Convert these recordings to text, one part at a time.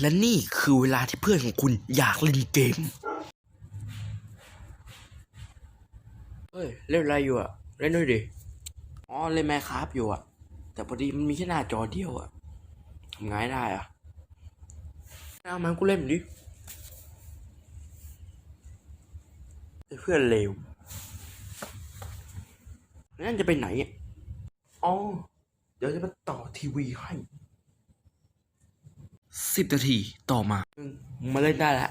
และนี่คือเวลาที่เพื่อนของคุณอยากเล่นเกม เฮ้ย เล่นอะไรอยู่อะเล่นด้วยดิ อ๋อ เล่นแมคคราฟอยู่อะแต่พอดีมันมีแค่หน้าจอเดียวอะทำไงได้อะเอามากูเล่นดิเพื่อนเลวนั่นจะไปไหนอะอ๋อ เดี๋ยวจะมาต่อทีวีให้ สิบนาทีต่อมามาเล่นได้แล้ว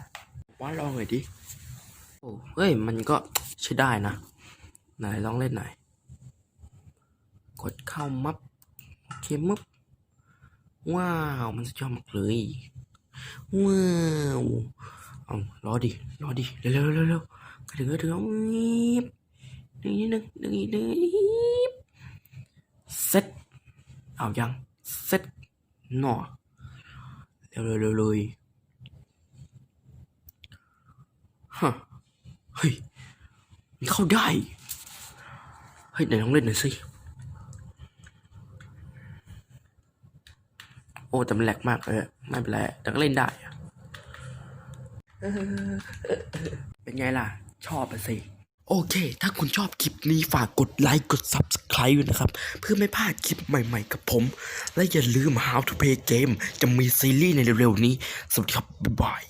ว่าลองหน่อยดิโอ้เฮ้ย มันก็ใช้ได้นะ ไหนลองเล่นหน่อย กดเข้ามับเคมับว้าว มันสุดยอดมากเลย ว้าวเอารอดิ รอดิ เร็วเร็วเร็วเร็วกระถึงกระถึงนิบดึงนิดนึงดึงอีกดึงอีกเซ็ตเอายังเซ็ตหน่อ ร็วเร็วเร็วเลยฮะเฮ้ยมันเข้าได้ เฮ้ยไหนลองเล่นหน่อยสิ โอ้แต่มันแหลกมากเลยอไม่เป็นไรแต่ก็เล่นได้ เป็นไงล่ะ ชอบอะสิ โอเค ถ้าคุณชอบคลิปนี้ฝากกดไลค์ กด Subscribe ด้วยนะครับ เพื่อไม่พลาดคลิปใหม่ๆกับผม และอย่าลืม How to Play Game จะมีซีรีส์ในเร็วๆนี้ สวัสดีครับ บ๊ายบาย